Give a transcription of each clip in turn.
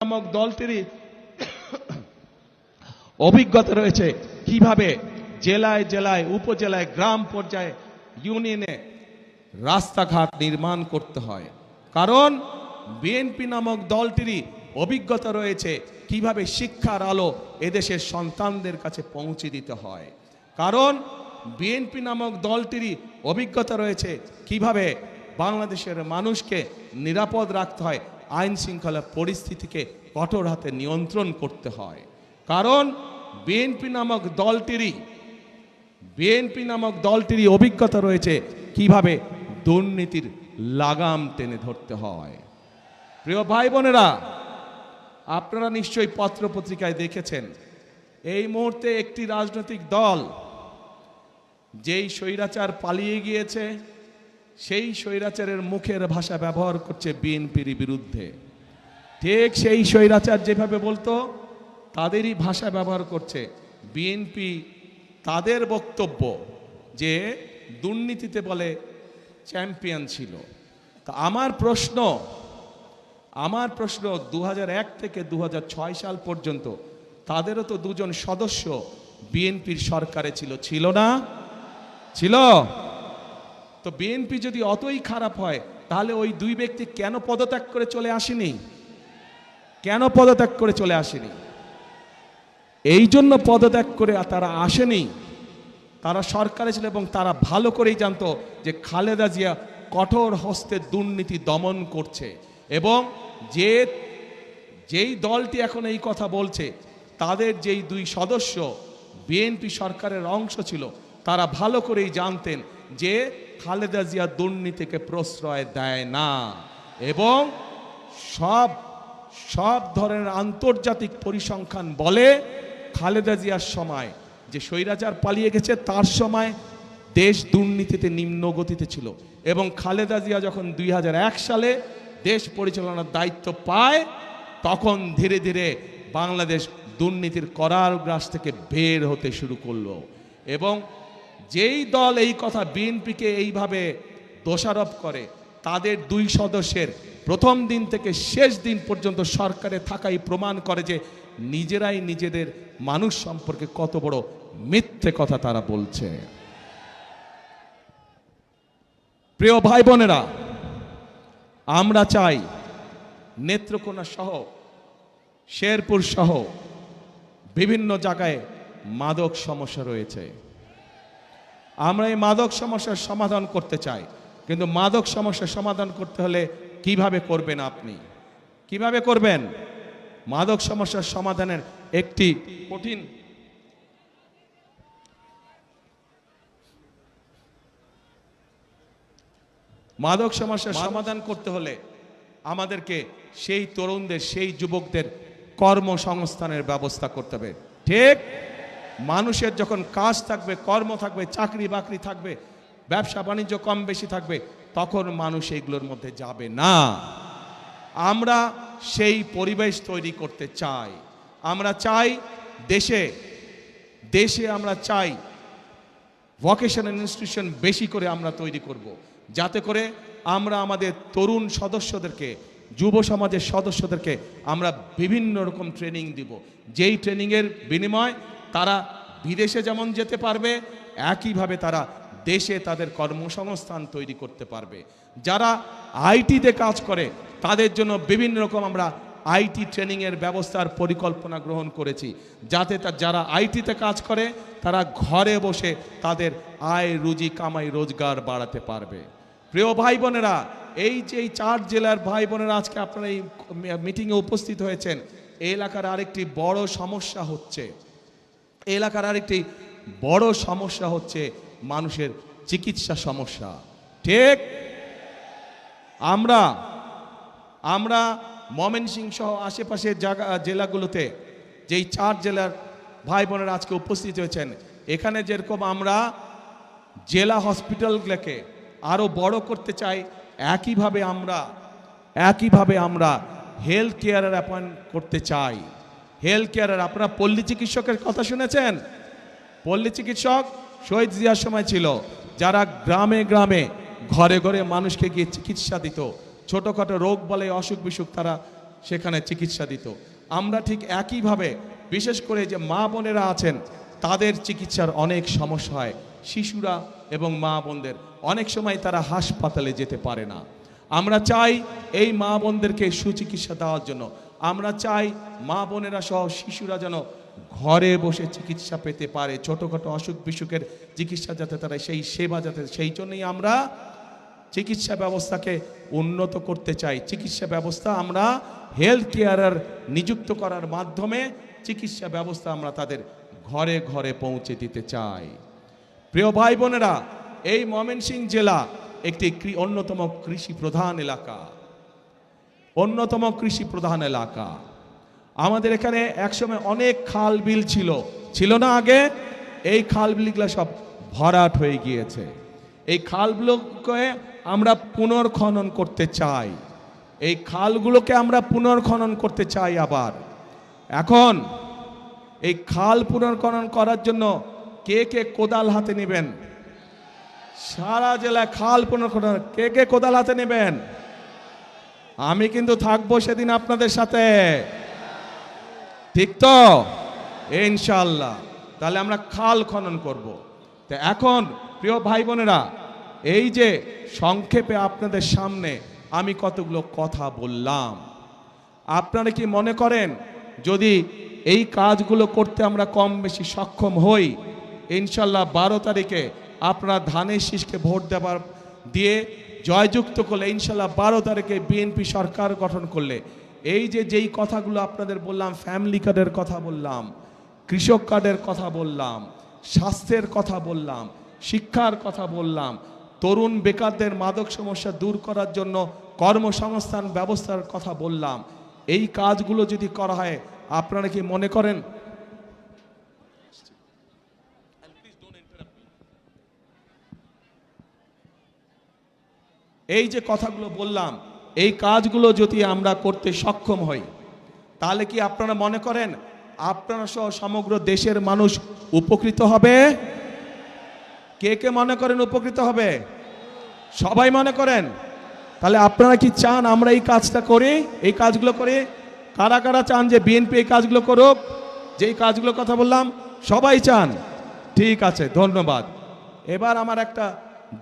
নামক দলটিরই অভিজ্ঞতা রয়েছে কীভাবে জেলায় জেলায়, উপজেলায়, গ্রাম পর্যায়ে ইউনিয়নে রাস্তাঘাট নির্মাণ করতে হয়। কারণ বিএনপি নামক দলটিরই অভিজ্ঞতা রয়েছে কীভাবে শিক্ষার আলো এদেশের সন্তানদের কাছে পৌঁছে দিতে হয়। কারণ বিএনপি নামক দলটিরই অভিজ্ঞতা রয়েছে কীভাবে বাংলাদেশের মানুষকে নিরাপদ রাখতে হয় আইন শৃঙ্খলা পরিস্থিতিকে কঠোর হাতে নিয়ন্ত্রণ করতে হয়। কারণ বিএনপি নামক দলটিরই বিএনপি নামক দলটিরই অভিজ্ঞতা রয়েছে কীভাবে দুর্নীতির লাগাম টেনে ধরতে হয়। প্রিয় ভাই বোনেরা, আপনারা নিশ্চয়ই পত্র পত্রিকায় দেখেছেন, এই মুহূর্তে একটি রাজনৈতিক দল যেই স্বৈরাচার পালিয়ে গিয়েছে সেই স্বৈরাচারের মুখের ভাষা ব্যবহার করছে বিএনপির বিরুদ্ধে। ঠিক সেই স্বৈরাচার যেভাবে বলতো, তাদেরই ভাষা ব্যবহার করছে বিএনপি। তাদের বক্তব্য যে দুর্নীতিতে বলে চ্যাম্পিয়ন ছিল। তা আমার প্রশ্ন আমার প্রশ্ন দু হাজার এক থেকে দু হাজার ছয় সাল পর্যন্ত তাদেরও তো দুজন সদস্য বিএনপির সরকারে ছিল ছিল না? ছিল। তো বিএনপি যদি অতই খারাপ হয়, তাহলে ওই দুই ব্যক্তি কেন পদত্যাগ করে চলে আসেনি? কেন পদত্যাগ করে চলে আসেনি? এই জন্য পদত্যাগ করে তারা আসেনি। তারা সরকারে ছিল এবং তারা ভালো করেই জানতো যে খালেদা জিয়া কঠোর হস্তে দুর্নীতি দমন করছে এবং যে, যেই দলটি এখন এই কথা বলছে, তাদের যেই দুই সদস্য বিএনপি সরকারের অংশ ছিল, তারা ভালো করেই জানতেন যে খালেদা জিয়া দুর্নীতিকে প্রশ্রয় দেয় না। এবং সব সব ধরনের আন্তর্জাতিক পরিসংখ্যান বলে খালেদা জিয়ার সময়, যে স্বৈরাচার পালিয়ে গেছে তার সময় দেশ দুর্নীতিতে নিম্ন গতিতে ছিল। এবং খালেদা জিয়া যখন দুই হাজার এক সালে দেশ পরিচালনার দায়িত্ব পায়, তখন ধীরে ধীরে বাংলাদেশ দুর্নীতির করার গ্রাস থেকে বের হতে শুরু করল। এবং যেই দল এই কথা বিএনপিকে এইভাবে দোষারোপ করে, তাদের দুই সদস্যের প্রথম দিন থেকে শেষ দিন পর্যন্ত সরকারে থাকাই প্রমাণ করে যে নিজেরাই নিজেদের মানুষ সম্পর্কে কত বড় মিথ্যে কথা তারা বলছে। প্রিয় ভাই বোনেরা আমরা চাই নেত্রকোনা সহ, শেরপুর সহ বিভিন্ন জায়গায় মাদক সমস্যা রয়েছে। আমরা এই মাদক সমস্যার সমাধান করতে চাই। কিন্তু মাদক সমস্যার সমাধান করতে হলে কীভাবে করবেন আপনি? কীভাবে করবেন? মাদক সমস্যার সমাধানের একটি কঠিন মাদক সমস্যার সমাধান করতে হলে আমাদেরকে সেই তরুণদের সেই যুবকদের কর্মসংস্থানের ব্যবস্থা করতে হবে। ঠিক? মানুষের যখন কাজ থাকবে, কর্ম থাকবে, চাকরি বাকরি থাকবে, ব্যবসা বাণিজ্য কম বেশি থাকবে, তখন মানুষ এইগুলোর মধ্যে যাবে না। আমরা সেই পরিবেশ তৈরি করতে চাই। আমরা চাই দেশে দেশে আমরা চাই ভোকেশনাল ইনস্টিটিউশন বেশি করে আমরা তৈরি করব। যাতে করে আমরা আমাদের তরুণ সদস্যদেরকে, যুব সমাজের সদস্যদেরকে আমরা বিভিন্ন রকম ট্রেনিং দিব। যেই ট্রেনিংয়ের বিনিময় তারা বিদেশে যেমন যেতে পারবে, একইভাবে তারা দেশে তাদের কর্মসংস্থান তৈরি করতে পারবে। যারা আইটিতে কাজ করে, তাদের জন্য বিভিন্ন রকম আমরা আইটি ট্রেনিংয়ের ব্যবস্থার পরিকল্পনা গ্রহণ করেছি। যাতে তা, যারা আইটিতে কাজ করে, তারা ঘরে বসে তাদের আয়, রুজি, কামাই, রোজগার বাড়াতে পারবে। প্রিয় ভাই বোনেরা এই যে এই চার জেলার ভাই বোনেরা আজকে আপনারা এই মিটিংয়ে উপস্থিত হয়েছেন এই এলাকার আরেকটি বড় সমস্যা হচ্ছে। এলাকার আরেকটি বড় সমস্যা হচ্ছে মানুষের চিকিৎসা সমস্যা। ঠিক? আমরা আমরা ময়মনসিংহ সহ আশেপাশের জায়গা জেলাগুলোতে, যেই চার জেলার ভাই বোনেরা আজকে উপস্থিত হয়েছেন, এখানে যেরকম আমরা জেলা হসপিটালগুলোকে আরও বড় করতে চাই, একইভাবে আমরা একইভাবে আমরা হেলথ কেয়ারের অ্যাপয়েন্ট করতে চাই। হেলথ কেয়ারের আপনারা পল্লী চিকিৎসকের কথা শুনেছেন? পল্লী চিকিৎসক শহীদ জিয়ার সময় ছিল, যারা গ্রামে গ্রামে, ঘরে ঘরে মানুষকে গিয়ে চিকিৎসা দিত। ছোটোখাটো রোগ বলে, অসুখ বিসুখ তারা সেখানে চিকিৎসা দিত। আমরা ঠিক একইভাবে, বিশেষ করে যে মা বোনেরা আছেন, তাদের চিকিৎসার অনেক সমস্যা হয়। শিশুরা এবং মা বোনদের, অনেক সময় তারা হাসপাতালে যেতে পারে না। আমরা চাই এই মা বোনদেরকে সুচিকিৎসা দেওয়ার জন্য। আমরা চাই মা বোনেরা সহ শিশুরা যেন ঘরে বসে চিকিৎসা পেতে পারে। ছোটোখাটো অসুখ বিসুখের চিকিৎসা যাতে তারা, সেই সেবা যাতে, সেই জন্যই আমরা চিকিৎসা ব্যবস্থাকে উন্নত করতে চাই। চিকিৎসা ব্যবস্থা আমরা হেলথ কেয়ারার নিযুক্ত করার মাধ্যমে চিকিৎসা ব্যবস্থা আমরা তাদের ঘরে ঘরে পৌঁছে দিতে চাই। প্রিয় ভাই বোনেরা, এই ময়মনসিংহ জেলা একটি অন্যতম কৃষি প্রধান এলাকা। অন্যতম কৃষি প্রধান এলাকা। আমাদের এখানে একসময় অনেক খাল বিল ছিল। ছিল না আগে? এই খাল বিলগুলো সব ভরাট হয়ে গিয়েছে। এই খালগুলোকে আমরা পুনর্খনন করতে চাই। এই খালগুলোকে আমরা পুনর্খনন করতে চাই আবার। এখন এই খাল পুনর্খনন করার জন্য কে কে কোদাল হাতে নেবেন? সারা জেলায় খাল পুনর্খনন কে কে কোদাল হাতে নেবেন? আমি কিন্তু থাকব সেদিন আপনাদের সাথে। ঠিক তো? ইনশাল্লাহ তাহলে আমরা খাল খনন করব। তো এখন, প্রিয় ভাই বোনেরা এই যে সংক্ষেপে আপনাদের সামনে আমি কতগুলো কথা বললাম। আপনারা কি মনে করেন, যদি এই কাজগুলো করতে আমরা কম বেশি সক্ষম হই ইনশাল্লাহ বারো তারিখে আপনারা ধানের শীষকে ভোট দেওয়ার দিয়ে জয়যুক্ত করলে, ইনশাল্লাহ বারো তারিখে বিএনপি সরকার গঠন করলে। এই যে, যেই কথাগুলো আপনাদের বললাম ফ্যামিলি কার্ডের কথা বললাম, কৃষক কার্ডের কথা বললাম, স্বাস্থ্যের কথা বললাম, শিক্ষার কথা বললাম, তরুণ বেকারদের মাদক সমস্যা দূর করার জন্য কর্মসংস্থান ব্যবস্থার কথা বললাম, এই কাজগুলো যদি করা হয়, আপনারা কি মনে করেন? এই যে কথাগুলো বললাম, এই কাজগুলো যদি আমরা করতে সক্ষম হই, তাহলে কি আপনারা মনে করেন আপনারা সহ সমগ্র দেশের মানুষ উপকৃত হবে? কে কে মনে করেন উপকৃত হবে? সবাই মনে করেন? তাহলে আপনারা কি চান আমরা এই কাজটা করি, এই কাজগুলো করি? কারা কারা চান যে বিএনপি এই কাজগুলো করুক? যেই কাজগুলো কথা বললাম, সবাই চান। ঠিক আছে, ধন্যবাদ। এবার আমার একটা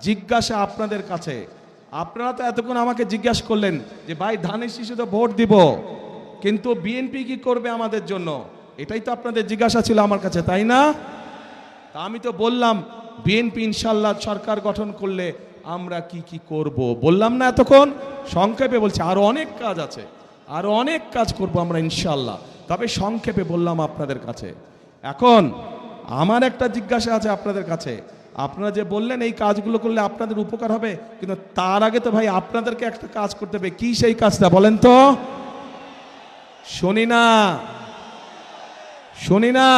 জিজ্ঞাসা আপনাদের কাছে। আপনারা তো এতক্ষণ আমাকে জিজ্ঞাসা করলেন যে, ভাই, ধানের শিশু তো ভোট দিব, কিন্তু বিএনপি কি করবে আমাদের জন্য? এটাই তো আপনাদের জিজ্ঞাসা ছিল আমার কাছে, তাই না? তা আমি তো বললাম বিএনপি ইনশাল্লাহ সরকার গঠন করলে আমরা কি কি করব। বললাম না এতক্ষণ, সংক্ষেপে বলছি, আরও অনেক কাজ আছে, আরও অনেক কাজ করব আমরা ইনশাল্লাহ তবে সংক্ষেপে বললাম আপনাদের কাছে, এখন আমার একটা জিজ্ঞাসা আছে আপনাদের কাছে আপনারা যে বললেন এই কাজগুলো করলে আপনাদের উপকার হবে, কিন্তু তার আগে তো ভাই আপনাদেরকে একটা কাজ করতে হবে। কি সেই কাজটা বলেন তো? শুনি না। শুনি না।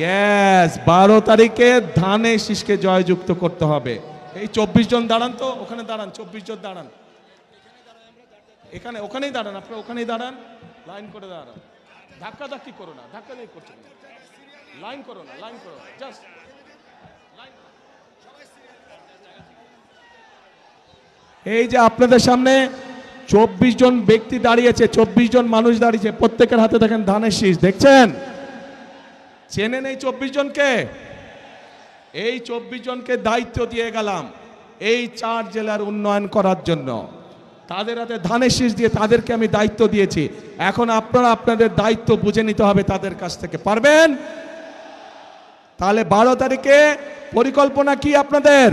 ইয়েস বারো তারিখে ধানে শীষকে জয়যুক্ত করতে হবে। এই চব্বিশ জন দাঁড়ান তো, ওখানে দাঁড়ান, চব্বিশ জন দাঁড়ান। এখানে, ওখানেই দাঁড়ান, আপনারা ওখানেই দাঁড়ান। লাইন করে দাঁড়ান। ধাক্কা ধাক্কি করো না, ধাক্কা করছ। লাইন করো না, লাইন করো জাস্ট এই যে আপনাদের সামনে চব্বিশ জন ব্যক্তি দাঁড়িয়েছে, চব্বিশ জন মানুষ দাঁড়িয়েছে, প্রত্যেকের হাতে দেখেন ধানের শীষ, দেখছেন? চেনেন এই চব্বিশ জনকে? এই চব্বিশ জনকে দায়িত্ব দিয়ে গেলাম এই চার জেলার উন্নয়ন করার জন্য। তাদের হাতে ধানের শীষ দিয়ে তাদেরকে আমি দায়িত্ব দিয়েছি। এখন আপনারা আপনাদের দায়িত্ব বুঝে নিতে হবে তাদের কাছ থেকে, পারবেন? তাহলে বারো তারিখে পরিকল্পনা কি আপনাদের?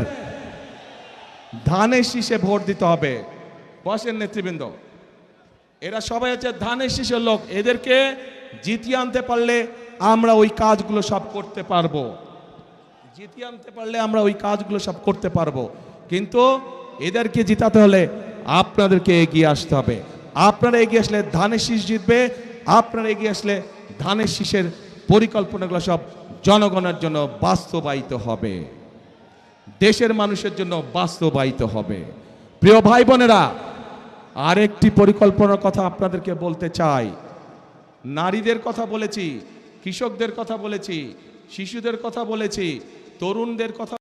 ধানের শীষে ভোট দিতে হবে। বসেন নেতৃবৃন্দ। এরা সবাই হচ্ছে ধানের শীষের লোক। এদেরকে জিতিয়ে আনতে পারলে আমরা ওই কাজগুলো সব করতে পারব। জিতিয়ে আনতে পারলে আমরা ওই কাজগুলো সব করতে পারব। কিন্তু এদেরকে জিতাতে হলে আপনাদেরকে এগিয়ে আসতে হবে। আপনারা এগিয়ে আসলে ধানের শীষ জিতবে, আপনারা এগিয়ে আসলে ধানের শীষের পরিকল্পনাগুলো সব জনগণের জন্য বাস্তবায়িত হবে। দেশের মানুষের জন্য বাস্তবায়িত হবে। প্রিয় ভাই বোনেরা আরেকটি পরিকল্পনার কথা আপনাদেরকে বলতে চাই। নারীদের কথা বলেছি, কৃষকদের কথা বলেছি, শিশুদের কথা বলেছি, তরুণদের কথা